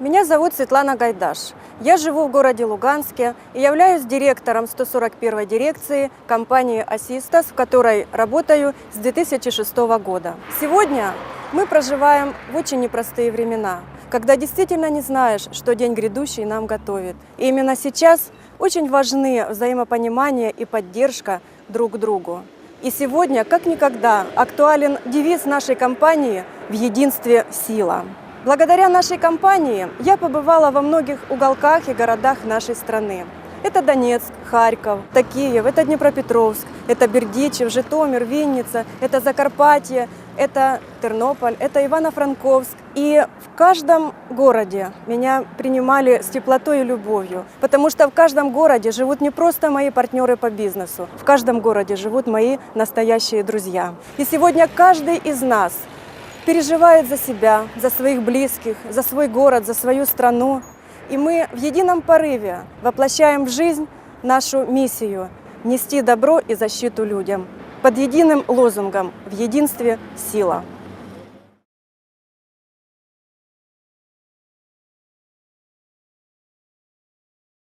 Меня зовут Светлана Гайдаш. Я живу в городе Луганске и являюсь директором 141 дирекции компании «Асистас», в которой работаю с 2006 года. Сегодня мы проживаем в очень непростые времена, когда действительно не знаешь, что день грядущий нам готовит. И именно сейчас очень важны взаимопонимание и поддержка друг другу. И сегодня, как никогда, актуален девиз нашей компании «В единстве сила». Благодаря нашей компании я побывала во многих уголках и городах нашей страны. Это Донецк, Харьков, это Киев, это Днепропетровск, это Бердичев, Житомир, Винница, это Закарпатье, это Тернополь, это Ивано-Франковск. И в каждом городе меня принимали с теплотой и любовью, потому что в каждом городе живут не просто мои партнеры по бизнесу, в каждом городе живут мои настоящие друзья. И сегодня каждый из нас переживает за себя, за своих близких, за свой город, за свою страну. И мы в едином порыве воплощаем в жизнь нашу миссию – нести добро и защиту людям под единым лозунгом «В единстве сила».